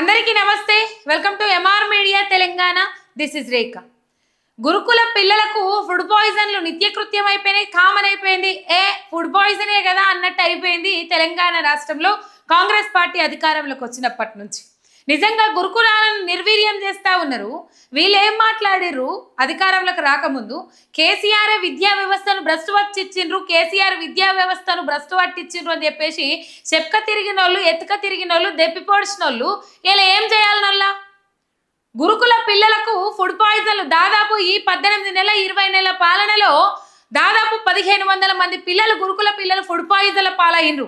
అందరికీ నమస్తే. Welcome to MR media Telangana this is Rekha గురుకుల పిల్లలకు ఫుడ్ పాయిజన్లు నిత్యకృత్యం అయిపోయినాయి కామన్ అయిపోయింది. ఏ ఫుడ్ పాయిజనే కదా అన్నట్టు అయిపోయింది తెలంగాణ రాష్ట్రంలో కాంగ్రెస్ పార్టీ అధికారంలోకి వచ్చినప్పటి నుంచి. నిజంగా గురుకులాలను నిర్వీర్యం చేస్తా ఉన్నారు. వీళ్ళు ఏం మాట్లాడిర్రు? అధికారంలోకి రాకముందు కేసీఆర్ విద్యా వ్యవస్థను భ్రష్టు పట్టించిండ్రు కేసీఆర్ విద్యా వ్యవస్థను భ్రష్టు పట్టించిండ్రు అని చెప్పేసి చెప్క తిరిగిన వాళ్ళు ఎత్తుక తిరిగిన వాళ్ళు దెప్పిపోడిసిన వాళ్ళు ఇలా ఏం చేయాలనల్లా గురుకుల పిల్లలకు ఫుడ్ పాయిజన్లు దాదాపు ఈ పద్దెనిమిది నెలల ఇరవై నెలల పాలనలో దాదాపు పదిహేను వందల మంది పిల్లలు గురుకుల పిల్లలు ఫుడ్ పాయిజన్ల పాలయ్యిండ్రు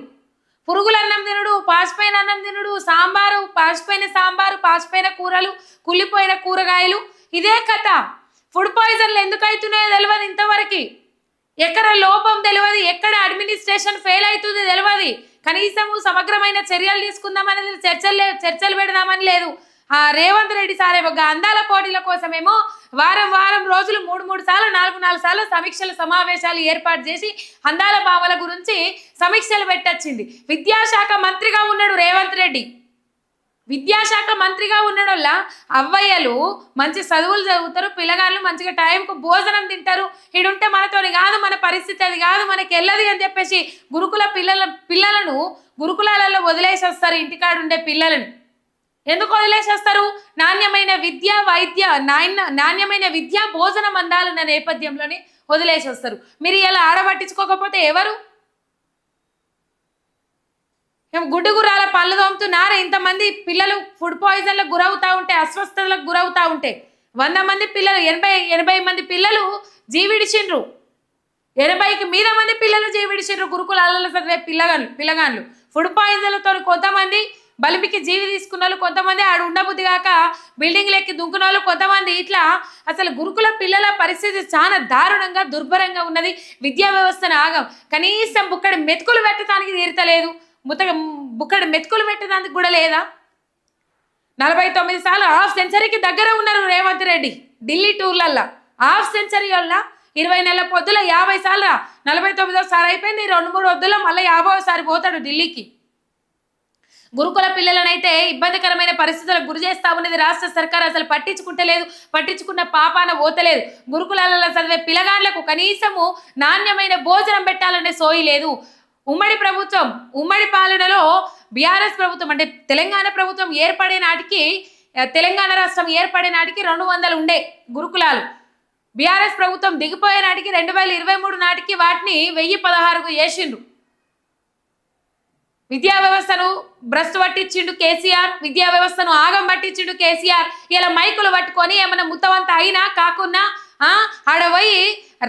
పురుగుల అన్నం తినుడు పాసిపోయిన అన్నం తినుడు సాంబారు పాసిపోయిన సాంబారు పాసిపోయిన కూరలు కుళ్ళిపోయిన కూరగాయలు. ఇదే కథ. ఫుడ్ పాయిజన్లు ఎందుకు అవుతున్నాయో తెలియదు ఇంతవరకు. ఎక్కడ లోపం తెలియదు ఎక్కడ అడ్మినిస్ట్రేషన్ ఫెయిల్ అవుతుంది తెలియదు కనీసము సమగ్రమైన చర్యలు తీసుకుందామనేది చర్చలు చర్చలు పెడదామని లేదు. రేవంత్ రెడ్డి సార్ ఒక అందాల పోటీల కోసమేమో వారం వారం రోజులు మూడు మూడు సార్లు నాలుగు నాలుగు సార్లు సమీక్షల సమావేశాలు ఏర్పాటు చేసి అందాల భావల గురించి సమీక్షలు పెట్టొచ్చింది. విద్యాశాఖ మంత్రిగా ఉన్నాడు రేవంత్ రెడ్డి. విద్యాశాఖ మంత్రిగా ఉండడంల అవ్వయ్యలు మంచి చదువులు చదువుతారు పిల్లగాళ్ళు మంచిగా టైంకు భోజనం తింటారు. ఇడుంటే మనతోని కాదు మన పరిస్థితి అది కాదు మనకి వెళ్ళదు అని చెప్పేసి గురుకుల పిల్లల పిల్లలను గురుకులాలలో వదిలేసి వస్తారు ఇంటికాడు ఉండే పిల్లలను. ఎందుకు వదిలేసేస్తారు? నాణ్యమైన విద్య వైద్య నాణ్య నాణ్యమైన విద్య భోజనం అందాలన్న నేపథ్యంలోనే వదిలేసి వస్తారు మీరు ఇలా ఆడబట్టించుకోకపోతే ఎవరు? ఏం గుడ్డుగురాల పళ్ళు తోముతున్నారా ఇంతమంది పిల్లలు ఫుడ్ పాయిజన్లకు గురవుతూ ఉంటే అస్వస్థతలకు గురవుతూ ఉంటే వంద మంది పిల్లలు ఎనభై ఎనభై మంది పిల్లలు జీవిడిచిండ్రు. ఎనభైకి మీద మంది పిల్లలు జీవిడిచిండ్రు గురుకులాలలో చదివే పిల్లగాళ్ళు పిల్లగాళ్ళు ఫుడ్ పాయిజన్లతో కొంతమంది బలిపికి జీవి తీసుకున్న వాళ్ళు కొంతమంది ఆడు ఉండబుద్ధి కాక బిల్డింగ్ లెక్కి దుంకున్న వాళ్ళు కొంతమంది ఇట్లా అసలు గురుకుల పిల్లల పరిస్థితి చాలా దారుణంగా దుర్భరంగా ఉన్నది. విద్యా వ్యవస్థను ఆగం. కనీసం బుక్కడి మెతుకులు పెట్టడానికి తీరతలేదు. ముత బుక్కడి మెతుకులు పెట్టడానికి కూడా లేదా? నలభై తొమ్మిది సార్లు హాఫ్ సెంచరీకి దగ్గర ఉన్నారు రేవంత్ రెడ్డి. ఢిల్లీ టూర్లల్లో. హాఫ్ సెంచరీ వల్ల ఇరవై నెలల పొద్దుల యాభై సార్లు నలభై తొమ్మిదో సారి అయిపోయింది. రెండు మూడు వద్దులో మళ్ళీ యాభై సారి పోతాడు ఢిల్లీకి. గురుకుల పిల్లలనైతే ఇబ్బందికరమైన పరిస్థితులకు గురి చేస్తా ఉన్నది. రాష్ట్ర సర్కార్ అసలు పట్టించుకుంటలేదు పట్టించుకున్న పాపాన ఓతలేదు గురుకులాలలో చదివే పిల్లగాండ్లకు కనీసము నాణ్యమైన భోజనం పెట్టాలనే సోయి లేదు. ఉమ్మడి ప్రభుత్వం ఉమ్మడి పాలనలో బీఆర్ఎస్ ప్రభుత్వం అంటే తెలంగాణ ప్రభుత్వం ఏర్పడే నాటికి తెలంగాణ రాష్ట్రం ఏర్పడే నాటికి రెండు వందలు ఉండే గురుకులాలు. బీఆర్ఎస్ ప్రభుత్వం దిగిపోయే నాటికి రెండు వేల ఇరవై మూడు నాటికి వాటిని వెయ్యి పదహారుకు చేసిండ్రు. విద్యా వ్యవస్థను భ్రష్టు పట్టించిండు కేసీఆర్ విద్యా వ్యవస్థను ఆగం పట్టించిండు కేసీఆర్. ఇలా మైకులు పట్టుకొని ఏమైనా ముత్తవంత అయినా కాకున్నా ఆ,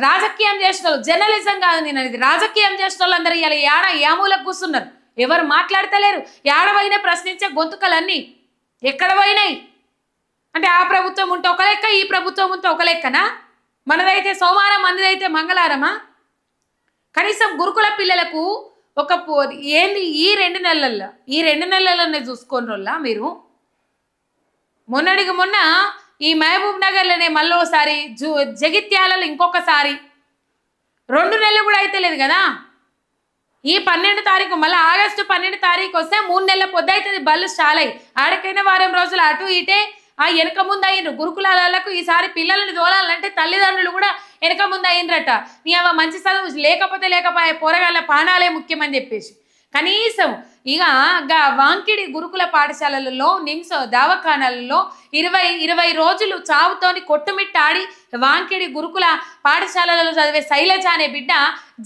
రాజకీయం చేసిన వాళ్ళు జర్నలిజం కాదు నేను అనేది రాజకీయం చేసిన వాళ్ళందరూ ఇలా ఏడ ఏమూలకు కూర్చున్నారు. ఎవరు మాట్లాడతలేరు. ఏడవైనా ప్రశ్నించే గొంతుకలన్నీ ఎక్కడ పోయినాయి? అంటే ఆ ప్రభుత్వం ఉంటే ఒక లెక్క ఈ ప్రభుత్వం ఉంటే ఒక లెక్కనా? మనదైతే సోమవారం మందిదైతే మంగళవారమా? కనీసం గురుకుల పిల్లలకు ఒక పో- ఏంది ఈ రెండు నెలల్లో ఈ రెండు నెలల్లోనే చూసుకొని రోల్లా మీరు? మొన్నడికి మొన్న ఈ మహబూబ్ నగర్లోనే మళ్ళీ ఒకసారి జూ జగిత్యాలలో ఇంకొకసారి. రెండు నెలలు కూడా అయితే లేదు కదా? ఈ పన్నెండు తారీఖు మళ్ళీ ఆగస్టు పన్నెండు తారీఖు వస్తే మూడు నెలల పొద్దు అవుతుంది బళ్ళు స్టాల్ అయ్యి. ఆడకైనా వారం రోజులు అటు ఇటే ఆ వెనక ముందు అయ్యిండ్రు. గురుకులాలకు ఈసారి పిల్లల్ని తోలాలంటే తల్లిదండ్రులు కూడా వెనక ముందు అయ్యిండ్రట. నీ అవ మంచి చదువు లేకపోతే లేకపోయే పోరగాళ్ళ పానాలే ముఖ్యమని చెప్పేసి. కనీసం ఇక గా వాంకిడి గురుకుల పాఠశాలలలో నిమ్స్ దవాఖానాలలో ఇరవై ఇరవై రోజులు చావుతోని కొట్టుమిట్టాడి వాంకిడి గురుకుల పాఠశాలలలో చదివే శైలజ అనే బిడ్డ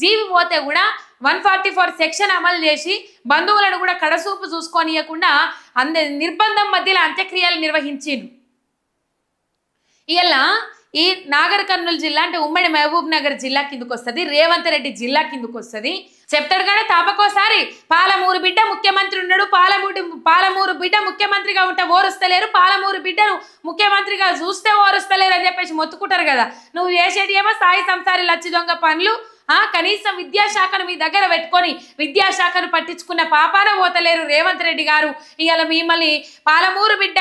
జీవి పోతే కూడా వన్ ఫార్టీ ఫోర్ సెక్షన్ అమలు చేసి బంధువులను కూడా కడసూపు చూసుకోనియకుండా అంద నిర్బంధం మధ్యలో అంత్యక్రియలు నిర్వహించిండు ఇలా ఈ నాగర్ కర్నూలు జిల్లా అంటే ఉమ్మడి మహబూబ్ నగర్ జిల్లా కిందకు వస్తుంది రేవంత్ రెడ్డి జిల్లా కిందకు వస్తుంది చెప్తాడు కానీ తాపకోసారి పాలమూరు బిడ్డ ముఖ్యమంత్రి ఉన్నాడు పాలమూడి పాలమూరు బిడ్డ ముఖ్యమంత్రిగా ఉంటే ఓరుస్తలేరు పాలమూరు బిడ్డను ముఖ్యమంత్రిగా చూస్తే ఓరుస్తలేరు అని చెప్పేసి మొత్తుకుంటారు కదా. నువ్వు చేసేది ఏమో సాయి సంసారి లచ్చి దొంగ పనులు కనీసం విద్యాశాఖను మీ దగ్గర పెట్టుకొని విద్యాశాఖను పట్టించుకున్న పాపాన పోతలేరు రేవంత్ రెడ్డి గారు. ఇవాళ మిమ్మల్ని పాలమూరు బిడ్డ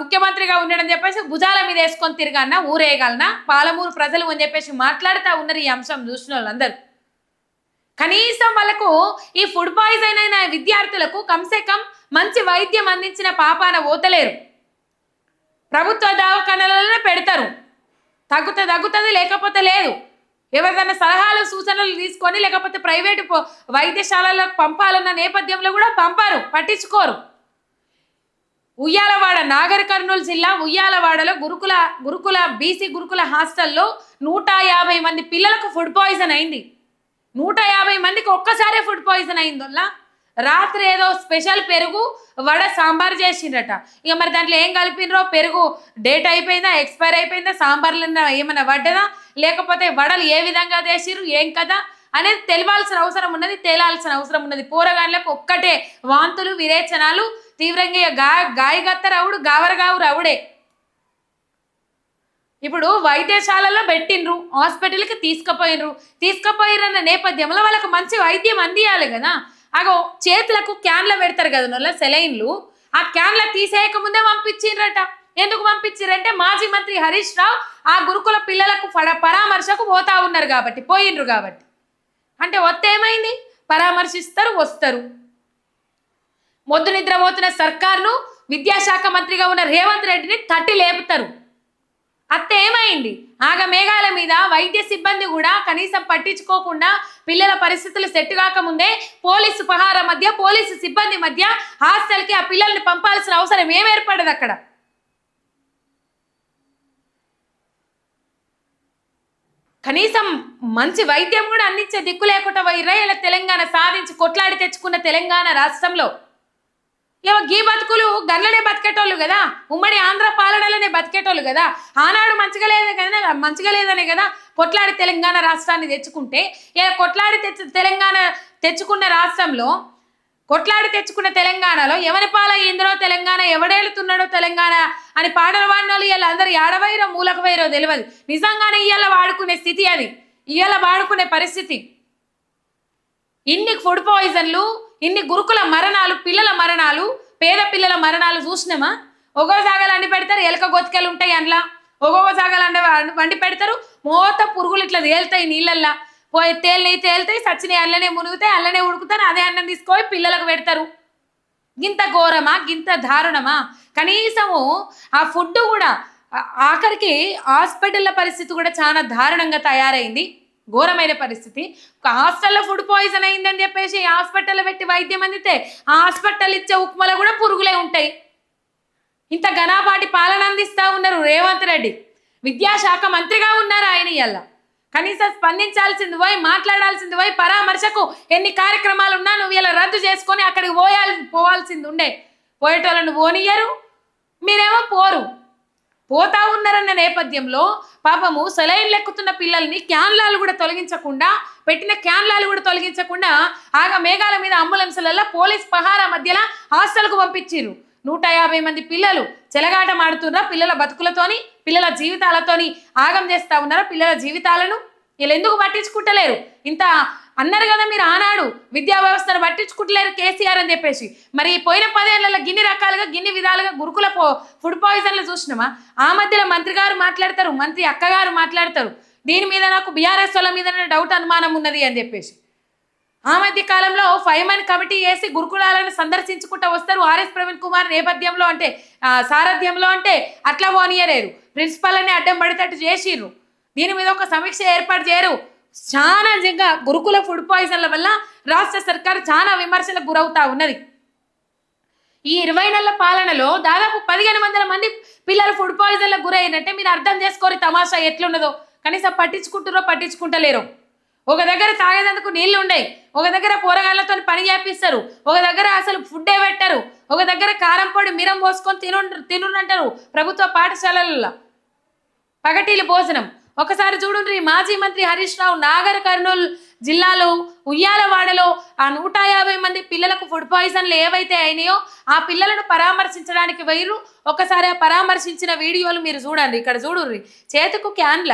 ముఖ్యమంత్రిగా ఉండడం చెప్పేసి భుజాల మీద వేసుకొని తిరగన్నా ఊరేయగలనా పాలమూరు ప్రజలు అని చెప్పేసి మాట్లాడుతూ ఉన్నారు ఈ అంశం చూసిన వాళ్ళందరూ. కనీసం వాళ్ళకు ఈ ఫుడ్ పాయిజన్ అయిన విద్యార్థులకు కమ్సే కం మంచి వైద్యం అందించిన పాపాన ఓతలేరు ప్రభుత్వ దవాఖానలలోనే పెడతారు. తగ్గుతుంది తగ్గుతుంది లేకపోతే లేదు. ఎవరిదైనా సలహాలు సూచనలు తీసుకొని లేకపోతే ప్రైవేటు వైద్యశాలలకు పంపాలన్న నేపథ్యంలో కూడా పంపారు పట్టించుకోరు. ఉయ్యాలవాడ నాగర్ కర్నూలు జిల్లా ఉయ్యాలవాడలో గురుకుల గురుకుల బీసీ గురుకుల హాస్టల్లో నూట యాభై మంది పిల్లలకు ఫుడ్ పాయిజన్ అయింది. నూట యాభై మందికి ఒక్కసారే ఫుడ్ పాయిజన్ అయిందల్లా? రాత్రి ఏదో స్పెషల్ పెరుగు వడ సాంబార్ చేసిండ్రట. ఇక మరి దాంట్లో ఏం కలిపినరో పెరుగు డేట్ అయిపోయిందా ఎక్స్పైర్ అయిపోయిందా సాంబార్లు ఏమైనా పడ్డదా లేకపోతే వడలు ఏ విధంగా చేసిరు ఏం కదా? అనేది తెలియాల్సిన అవసరం ఉన్నది తేలాల్సిన అవసరం ఉన్నది. పోరగాళ్ళకు ఒక్కటే వాంతులు విరేచనాలు తీవ్రంగా గా గాయగత్త రవుడు గావరగావు రవుడే ఇప్పుడు వైద్యశాలలో పెట్టిండ్రు హాస్పిటల్కి తీసుకుపోయినరు. తీసుకుపోయిరన్న నేపథ్యంలో వాళ్ళకి మంచి వైద్యం అందియాలి కదా. అగో చేతులకు క్యాన్లు పెడతారు కదా నల్ల సెలైన్లు ఆ క్యాన్ల తీసేయక ముందే పంపించిండ్రట ఎందుకు పంపించారంటే మాజీ మంత్రి హరీష్ రావు ఆ గురుకుల పిల్లలకు పడ- పరామర్శకు పోతా ఉన్నారు కాబట్టి పోయిండ్రు కాబట్టి. అంటే వస్తే ఏమైంది? పరామర్శిస్తారు వస్తారు. మొద్దు నిద్రపోతున్న సర్కార్ను విద్యాశాఖ మంత్రిగా ఉన్న రేవంత్ రెడ్డిని తట్టి లేపుతారు. అత్త ఆగ మేఘాల మీద వైద్య సిబ్బంది కూడా కనీసం పట్టించుకోకుండా పిల్లల పరిస్థితులు సెట్ కాకముందే పోలీసు పహార మధ్య పోలీసు సిబ్బంది మధ్య హాస్టల్కి ఆ పిల్లల్ని పంపాల్సిన అవసరం ఏం ఏర్పడదు అక్కడ? కనీసం మంచి వైద్యం కూడా అందించే దిక్కు లేకుండా పోయిర్రా ఇలా తెలంగాణ సాధించి కొట్లాడి తెచ్చుకున్న తెలంగాణ రాష్ట్రంలో ఏమో గీ బతుకులు గల్లనే బతికేటోళ్ళు కదా? ఉమ్మడి ఆంధ్ర పాలనలోనే బతికేటోళ్ళు కదా? ఆనాడు మంచిగా లేదనే కదా? మంచిగా లేదనే కదా? కొట్లాడి తెలంగాణ రాష్ట్రాన్ని తెచ్చుకుంటే ఏ కొట్లాడి తెచ్చు తెలంగాణ తెచ్చుకున్న రాష్ట్రంలో కొట్లాడి తెచ్చుకున్న తెలంగాణలో ఎవరి పాలయ్యిందో తెలంగాణ ఎవడేలుతున్నాడో తెలంగాణ అని పాటలు పాడిన వాళ్ళు ఇవాళ అందరు ఏడవైరో మూలకు వైరో తెలియదు నిజంగానే ఇవాళ వాడుకునే స్థితి అది. ఇవాళ వాడుకునే పరిస్థితి. ఇన్ని ఫుడ్ పాయిజన్లు ఇన్ని గురుకుల మరణాలు పిల్లల మరణాలు పేద పిల్లల మరణాలు చూసినామా? ఒగో జాగాలు అండి పెడతారు ఎలక గొతికలు ఉంటాయి అందులో. ఒగో జాగాలు అండి వండి పెడతారు మోత పురుగులు ఇట్లా తేలుతాయి నీళ్ళల్లా. పోయి తేలినవి తేలుతాయి సచ్చినవి అల్లనే మునుగుతాయి అల్లనే ఉడుకుతారు అదే అన్నం తీసుకొని పిల్లలకు పెడతారు. గింత ఘోరమా గింత దారుణమా? కనీసము ఆ ఫుడ్ కూడా ఆఖరికి హాస్పిటల్ల పరిస్థితి కూడా చాలా దారుణంగా తయారైంది. ఘోరమైన పరిస్థితి. ఒక హాస్టల్లో ఫుడ్ పాయిజన్ అయిందని చెప్పేసి హాస్పిటల్లో పెట్టి వైద్యం అందితే ఆ హాస్పిటల్ ఇచ్చే ఉప్మలో కూడా పురుగులే ఉంటాయి. ఇంత ఘనాపాటి పాలన అందిస్తూ ఉన్నారు రేవంత్ రెడ్డి. విద్యాశాఖ మంత్రిగా ఉన్నారు ఆయన ఇవాళ కనీసం స్పందించాల్సింది పోయి మాట్లాడాల్సింది పోయి పరామర్శకు ఎన్ని కార్యక్రమాలు ఉన్నా నువ్వు ఇలా రద్దు చేసుకొని అక్కడికి పోయాలి పోవాల్సింది ఉండే. పోయేటోళ్ళను పోనీయరు. మీరేమో పోరు. పోతా ఉన్నారన్న నేపథ్యంలో పాపము సెలైన్లు లెక్కుతున్న పిల్లల్ని క్యాన్లాలు కూడా తొలగించకుండా పెట్టిన క్యాన్లాలు కూడా తొలగించకుండా ఆగా మేఘాల మీద అంబులెన్సులలో పోలీస్ పహారా మధ్యలో హాస్టల్కు పంపించిర్రు. నూట యాభై మంది పిల్లలు చెలగాటం ఆడుతున్నా పిల్లల బతుకులతోని పిల్లల జీవితాలతోని ఆగం చేస్తూ ఉన్నారా పిల్లల జీవితాలను? వీళ్ళు ఎందుకు పట్టించుకుంటలేరు? ఇంత అన్నారు కదా మీరు ఆనాడు విద్యా వ్యవస్థను పట్టించుకుంటలేరు కేసీఆర్ అని చెప్పేసి. మరి పోయిన పదేళ్ళలో గిన్ని రకాలుగా గిన్ని విధాలుగా గురుకుల పో ఫుడ్ పాయిజన్లు చూసినామా? ఆ మధ్యలో మంత్రి గారు మాట్లాడతారు మంత్రి అక్కగారు మాట్లాడతారు. దీని మీద నాకు బీఆర్ఎస్ వాళ్ళ మీద డౌట్ అనుమానం ఉన్నది అని చెప్పేసి. ఆ మధ్య కాలంలో ఫైవ్ మెన్ కమిటీ వేసి గురుకులాలను సందర్శించుకుంటూ వస్తారు. ఆర్ఎస్ ప్రవీణ్ కుమార్ నేపథ్యంలో అంటే సారథ్యంలో అంటే అట్లా పోనీయలేరు. ప్రిన్సిపల్ అని అడ్డం పడేటట్టు చేసిర్రు. దీని మీద ఒక సమీక్ష ఏర్పాటు చేయరు. చాలా నిజంగా గురుకుల ఫుడ్ పాయిజన్ల వల్ల రాష్ట్ర సర్కార్ చాలా విమర్శలకు గురవుతా ఉన్నది. ఈ ఇరవై నెలల పాలనలో దాదాపు పదిహేను వందల మంది పిల్లలు ఫుడ్ పాయిజన్లకు గురైనట్టే మీరు అర్థం చేసుకోరు తమాషా ఎట్లున్నదో. కనీసం పట్టించుకుంటారో పట్టించుకుంటలేరు. ఒక దగ్గర తాగేదందుకు నీళ్ళు ఉండయి ఒక దగ్గర కూరగాయలతో పని చేపిస్తారు ఒక దగ్గర అసలు ఫుడ్డే పెట్టరు ఒక దగ్గర కారం పొడి మిరం పోసుకొని తిను తినుంటారు ప్రభుత్వ పాఠశాలల్లో. పగటీలు భోజనం. ఒకసారి చూడండి మాజీ మంత్రి హరీష్ రావు నాగర్ కర్నూలు జిల్లాలో ఉయ్యాలవాడలో ఆ నూట యాభై మంది పిల్లలకు ఫుడ్ పాయిజన్లు ఏవైతే అయినాయో ఆ పిల్లలను పరామర్శించడానికి వైరు ఒకసారి ఆ పరామర్శించిన వీడియోలు మీరు చూడండి. ఇక్కడ చూడుర్రి. చేతుకు క్యాన్ల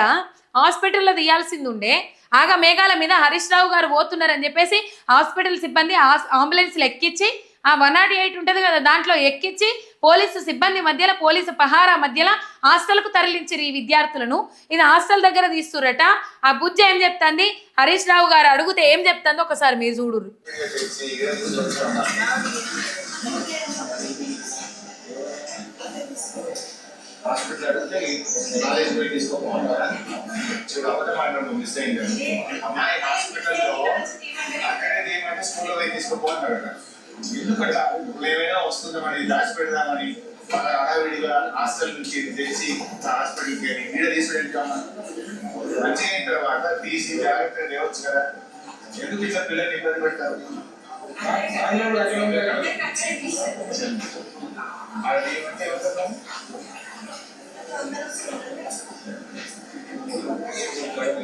హాస్పిటల్లో తీయాల్సింది ఉండే ఆగా మేఘాల మీద హరీష్ రావు గారు పోతున్నారని చెప్పేసి హాస్పిటల్ సిబ్బంది అంబులెన్స్లు ఎక్కించి ఆ వన్ నాట్ ఎయిట్ ఉంటుంది కదా దాంట్లో ఎక్కించి పోలీసు సిబ్బంది మధ్యలో పోలీసు పహారా మధ్యలో హాస్టల్కు తరలించారు ఈ విద్యార్థులను. ఇది హాస్టల్ దగ్గర తీస్తురట ఆ బుజ్జ ఏం చెప్తుంది? హరీష్ రావు గారు అడిగితే ఏం చెప్తుంది ఒకసారి మీరు చూడు హాస్పిటల్ అడిగితే కాలేజ్ పోయి తీసుకోపోతారా కాబట్టి మనం మిస్ అయింది అమ్మాయి హాస్పిటల్లో అక్కడే ఏమంటే స్కూల్లో పోయి తీసుకోపోతారు ఎందుకంట ఏమైనా వస్తుందో మరి దాచి పెడదామని మన హడావిడిగా హాస్టల్ నుంచి తెచ్చి హాస్పిటల్కి మీద తీసుకెళ్తాం. మంచిగా అయిన తర్వాత తీసి జాగ్రత్తగా లేవచ్చు కదా. ఎందుకు ఇట్లా పిల్లల్ని ఇబ్బంది పెడతారు? అది ఏమంటే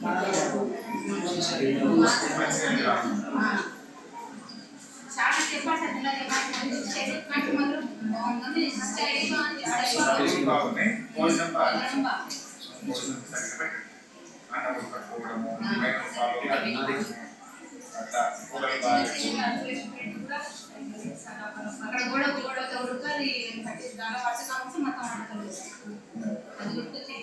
గుర్తు చెప్పేసి మాట్లాడతాం మన కరెక్ట్గా రైస్ సాంబార్ ఇక మెనూ ప్రకారం ఏముంటుంది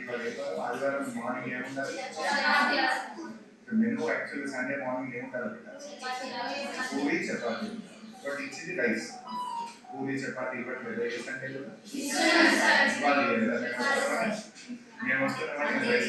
ఇవాళ ఏదో ఆదివారం మార్నింగ్ ఏముండాలి మెనూ యాక్చువల్లీ సండే మార్నింగ్ ఏముండాలి పూరి చపాతి బట్ ఇచ్చింది రైస్ పూరి చపాతి ఇవ్వట్లేదు ఏ సండేలో ఇవ్వాలి మేము వస్తున్నామని రైస్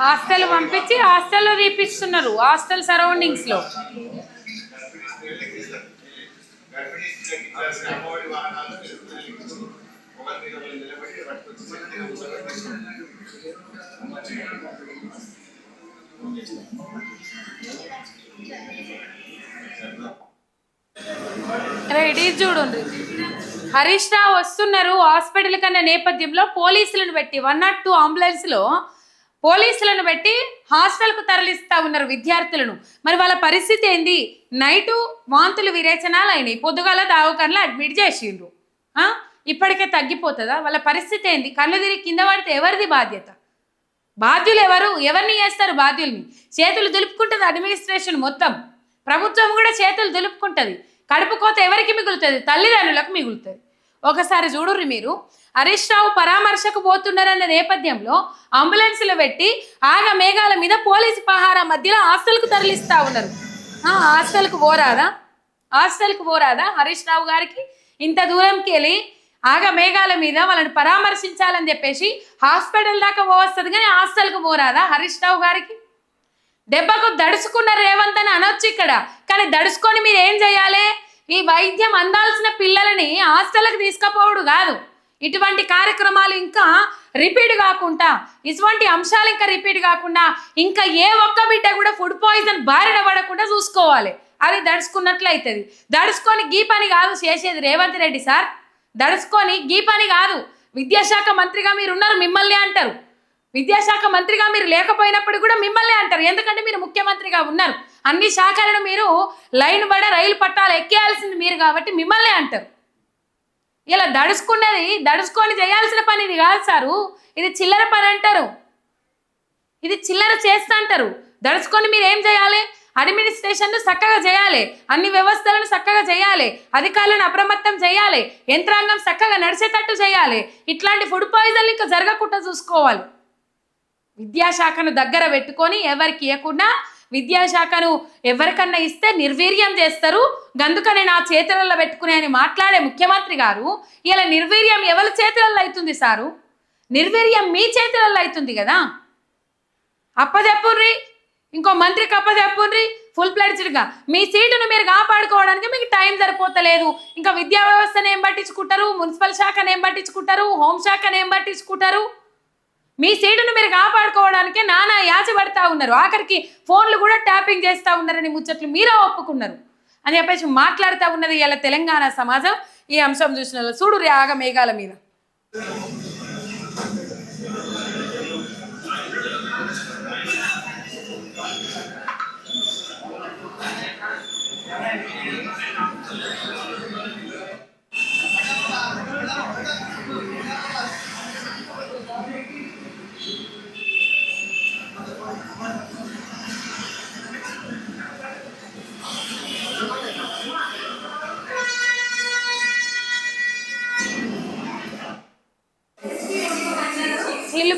హాస్టల్ పంపించి హాస్టల్లో తీపిస్తున్నారు హాస్టల్ సరౌండింగ్స్లో Thank you. రెడీ చూడండి హరీష్ రావు వస్తున్నారు హాస్పిటల్ కన్నా నేపథ్యంలో పోలీసులను పెట్టి వన్ నాట్ టూ అంబులెన్స్లో పోలీసులను పెట్టి హాస్టల్కు తరలిస్తా ఉన్నారు విద్యార్థులను. మరి వాళ్ళ పరిస్థితి ఏంది? నైటు వాంతులు విరేచనాలు అయినాయి. పొద్దుగాల దావకాన్లో అడ్మిట్ చేసిండ్రు. ఇప్పటికే తగ్గిపోతుందా? వాళ్ళ పరిస్థితి ఏంది? కళ్ళు తిరిగి కింద పడితే ఎవరిది బాధ్యత? బాధ్యులు ఎవరు? ఎవరిని చేస్తారు బాధ్యుల్ని? చేతులు దులుపుకుంటుంది అడ్మినిస్ట్రేషన్ మొత్తం. ప్రభుత్వం కూడా చేతులు దులుపుకుంటుంది. కడుపు కోత ఎవరికి మిగులుతుంది? తల్లిదండ్రులకు మిగులుతుంది. ఒకసారి చూడుర్రి మీరు. హరీష్ రావు పరామర్శకు పోతున్నారన్న నేపథ్యంలో అంబులెన్స్లు పెట్టి ఆగ మేఘాల మీద పోలీసు పహారా మధ్యలో హాస్టల్కు తరలిస్తూ ఉన్నారు. హాస్టల్కు పోరాదా? హాస్టల్కు పోరాదా హరీష్ రావు గారికి? ఇంత దూరంకి వెళ్ళి ఆగ మేఘాల మీద వాళ్ళని పరామర్శించాలని చెప్పేసి హాస్పిటల్ దాకా పోవస్తుంది కానీ హాస్టల్కు పోరాదా హరీష్ రావు గారికి? దెబ్బకు దడుచుకున్న రేవంత్ అని అనొచ్చు ఇక్కడ. కానీ దడుచుకొని మీరు ఏం చేయాలి? ఈ వైద్యం అందాల్సిన పిల్లలని హాస్టల్కి తీసుకుపోవడు కాదు. ఇటువంటి కార్యక్రమాలు ఇంకా రిపీట్ కాకుండా ఇటువంటి అంశాలు ఇంకా రిపీట్ కాకుండా ఇంకా ఏ ఒక్క బిడ్డ కూడా ఫుడ్ పాయిజన్ బారిన పడకుండా చూసుకోవాలి. అది దడుచుకున్నట్లయితుంది. దడుచుకొని గీ పని కాదు చేసేది రేవంత్ రెడ్డి సార్. దడుచుకొని గీ పని కాదు. విద్యాశాఖ మంత్రిగా మీరు ఉన్నారు మిమ్మల్ని అంటారు. విద్యాశాఖ మంత్రిగా మీరు లేకపోయినప్పుడు కూడా మిమ్మల్ని అంటారు. ఎందుకంటే మీరు ముఖ్యమంత్రిగా ఉన్నారు. అన్ని శాఖలను మీరు లైన్ పడ రైలు పట్టాలు ఎక్కేయాల్సింది మీరు కాబట్టి మిమ్మల్ని అంటారు. ఇలా దడుచుకున్నది దడుచుకొని చేయాల్సిన పని ఇది కాదు సారు. ఇది చిల్లర పని అంటారు. ఇది చిల్లర చేస్తా అంటారు. దడుచుకొని మీరు ఏం చేయాలి? అడ్మినిస్ట్రేషన్ చక్కగా చేయాలి. అన్ని వ్యవస్థలను చక్కగా చేయాలి. అధికారులను అప్రమత్తం చేయాలి. యంత్రాంగం చక్కగా నడిచేటట్టు చేయాలి. ఇట్లాంటి ఫుడ్ పాయిజన్లు ఇంకా జరగకుండా చూసుకోవాలి. విద్యాశాఖను దగ్గర పెట్టుకొని ఎవరికి ఇవ్వకుండా విద్యాశాఖను ఎవరికన్నా ఇస్తే నిర్వీర్యం చేస్తారు. గందుకనే నా చేతులలో పెట్టుకునే అని మాట్లాడే ముఖ్యమంత్రి గారు ఇలా నిర్వీర్యం ఎవరి చేతులలో అవుతుంది సారు? నిర్వీర్యం మీ చేతులలో అవుతుంది కదా? అప్పచెప్పుర్రి ఇంకో మంత్రికి అప్పచెప్పుర్రి ఫుల్ ప్లెడ్జ్డ్గా మీ సీటును మీరు కాపాడుకోవడానికి మీకు టైం సరిపోతలేదు. ఇంకా విద్యా వ్యవస్థను ఏం పట్టించుకుంటారు? మున్సిపల్ శాఖను ఏం పట్టించుకుంటారు? హోంశాఖను ఏం పట్టించుకుంటారు? మీ సీటును మీరు కాపాడుకోవడానికే నానా యాచబడతా ఉన్నారు. ఆఖరికి ఫోన్లు కూడా ట్యాపింగ్ చేస్తూ ఉన్నారని ముచ్చట్లు మీరే ఒప్పుకున్నారు. అని చెప్పేసి మాట్లాడుతూ ఉన్నది ఇలా తెలంగాణ సమాజం. ఈ అంశం చూసిన వాళ్ళు. చూడు ఆగ మేఘాల మీద.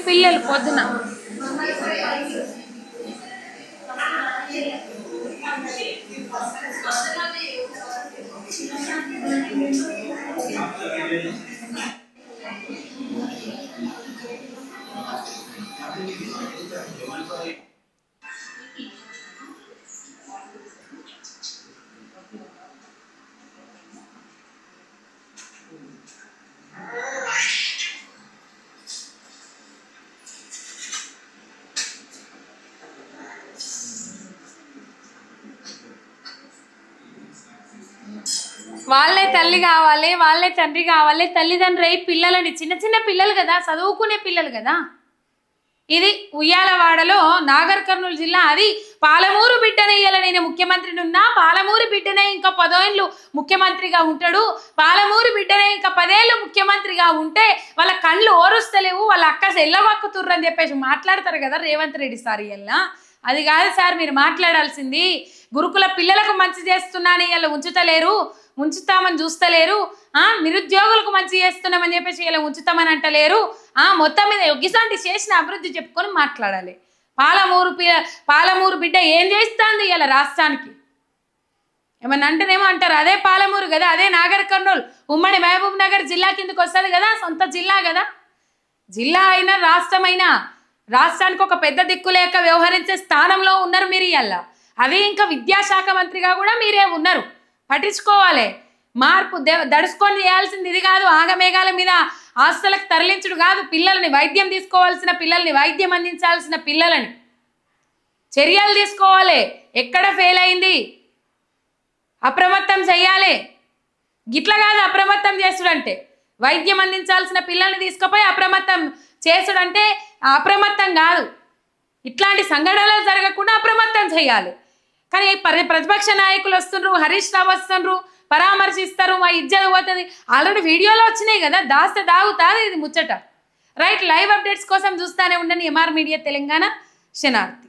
పిల్లలు పొద్దున. వాళ్ళే తల్లి కావాలి వాళ్ళే తండ్రి కావాలి తల్లిదండ్రి అయి పిల్లలని చిన్న చిన్న పిల్లలు కదా చదువుకునే పిల్లలు కదా. ఇది ఉయ్యాలవాడలో నాగర్ కర్నూలు జిల్లా అది పాలమూరు బిడ్డనయ్యాల నేను ముఖ్యమంత్రిని ఉన్నా పాలమూరు బిడ్డనే ఇంకా పదేళ్ళు ముఖ్యమంత్రిగా ఉంటాడు. పాలమూరు బిడ్డనే ఇంకా పదేళ్ళు ముఖ్యమంత్రిగా ఉంటే వాళ్ళ కళ్ళు ఓరుస్తలేవు వాళ్ళ అక్క సెల్లవక్కుతుర్రు అని చెప్పేసి మాట్లాడతారు కదా రేవంత్ రెడ్డి సార్ ఇలా అది కాదు సార్ మీరు మాట్లాడాల్సింది గురుకుల పిల్లలకు మంచి చేస్తున్నాను ఇలా ఉంచుతలేరు. ఉంచుతామని చూస్తలేరు. ఆ నిరుద్యోగులకు మంచి చేస్తున్నామని చెప్పేసి ఇలా ఉంచుతామని అంటలేరు. ఆ మొత్తం మీద ఒగ్గిసంటి చేసిన అభివృద్ధి చెప్పుకొని మాట్లాడాలి. పాలమూరు పి పాలమూరు బిడ్డ ఏం చేస్తుంది ఇలా రాష్ట్రానికి? ఏమన్నా అంటేనేమో అంటారు అదే పాలమూరు కదా అదే నాగర్ కర్నూలు. ఉమ్మడి మహబూబ్ నగర్ జిల్లా కిందకి వస్తుంది కదా సొంత జిల్లా కదా. జిల్లా అయినా రాష్ట్రం అయినా రాష్ట్రానికి ఒక పెద్ద దిక్కు లేక వ్యవహరించే స్థానంలో ఉన్నారు మీరు ఇవాళ అదే ఇంకా విద్యాశాఖ మంత్రిగా కూడా మీరే ఉన్నారు. పట్టించుకోవాలి. మార్పు దే దడుచుకొని చేయాల్సింది ఇది కాదు. ఆగమేఘాల మీద ఆస్తులకు తరలించుడు కాదు. పిల్లల్ని వైద్యం తీసుకోవాల్సిన పిల్లల్ని వైద్యం అందించాల్సిన పిల్లలని. చర్యలు తీసుకోవాలి. ఎక్కడ ఫెయిల్ అయింది? అప్రమత్తం చెయ్యాలి. గిట్ల కాదు అప్రమత్తం చేసుడంటే వైద్యం అందించాల్సిన పిల్లల్ని తీసుకుపోయి అప్రమత్తం చేసుడంటే అప్రమత్తం కాదు. ఇట్లాంటి సంఘటనలు జరగకుండా అప్రమత్తం చేయాలి కానీ పరి ప్రతిపక్ష నాయకులు వస్తుండ్రు హరీష్ రావు వస్తుండ్రు పరామర్శిస్తారు మా ఇజ్జత పోతుంది. ఆల్రెడీ వీడియోలో వచ్చినాయి కదా దాస్తే దాగుతారు ఇది ముచ్చట. రైట్ లైవ్ అప్డేట్స్ కోసం చూస్తానే ఉండండి ఎంఆర్ మీడియా తెలంగాణ శనార్థి